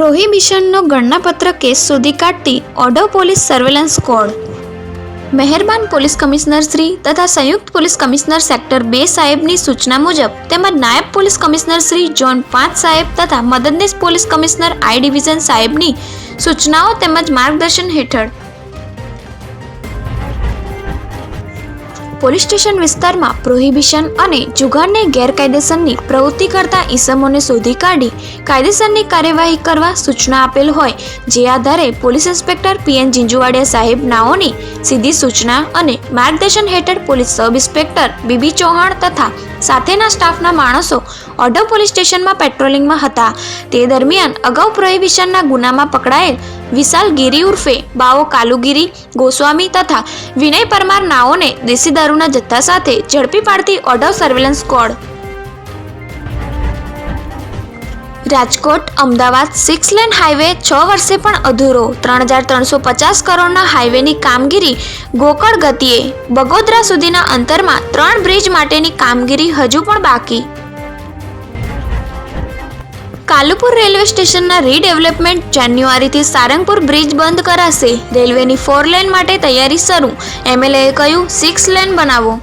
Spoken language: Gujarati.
પ્રોહિબિશનનો ગણનાપત્ર કેસ શોધી કાઢતી ઓડો પોલીસ સર્વેલન્સ સ્કોડ મહેરબાન પોલીસ કમિશનર શ્રી તથા સંયુક્ત પોલીસ કમિશનર સેક્ટર બે સાહેબની સૂચના મુજબ તેમજ નાયબ પોલીસ કમિશનર શ્રી જોન પાંચ સાહેબ તથા મદદનીશ પોલીસ કમિશનર આઈ ડિવિઝન સાહેબની સૂચનાઓ તેમજ માર્ગદર્શન હેઠળ પોલીસ સ્ટેશન વિસ્તારમાં પ્રોહિબિશન અને જુગારને ગેરકાયદેસરની પ્રવૃત્તિ કરતા ઈસમોને શોધી કાઢી કાયદેસરની કાર્યવાહી કરવા સૂચના આપેલ હોય, જે આધારે પોલીસ ઇન્સ્પેક્ટર પીએન જીંજુવાડિયા સાહેબ નાઓની સીધી સૂચના અને માર્ગદર્શન હેઠળ police sub inspector B B Chauhan તથા સાથેના સ્ટાફના માણસો ઓઢવ પોલીસ સ્ટેશનમાં પેટ્રોલિંગમાં હતા. તે દરમિયાન અગાઉ પ્રોહિબિશનના ગુનામાં પકડાયેલ વિશાલ ગિરી ઉર્ફે બાવો કાલુગીરી, ગોસ્વામી તથા વિનય પરમાર નાઓને દેશી દારૂના જથ્થા સાથે ઝડપી પાડતી Odhav surveillance squad. Rajkot, Ahmedabad, six lane highway છ વર્ષે પણ અધૂરો. ત્રણ હજાર ત્રણસો પચાસ કરોડના હાઈવેની કામગીરી ગોકળ ગતિએ. બગોદરા સુધીના અંતરમાં ત્રણ બ્રિજ માટેની કામગીરી હજુ પણ બાકી. કાલુપુર રેલવે સ્ટેશનના રીડેવલપમેન્ટ જાન્યુઆરીથી સારંગપુર બ્રિજ બંધ કરાશે. રેલવેની ફોર લેન માટે તૈયારી શરૂ. એમએલએએ કહ્યું, સિક્સ લેન બનાવો.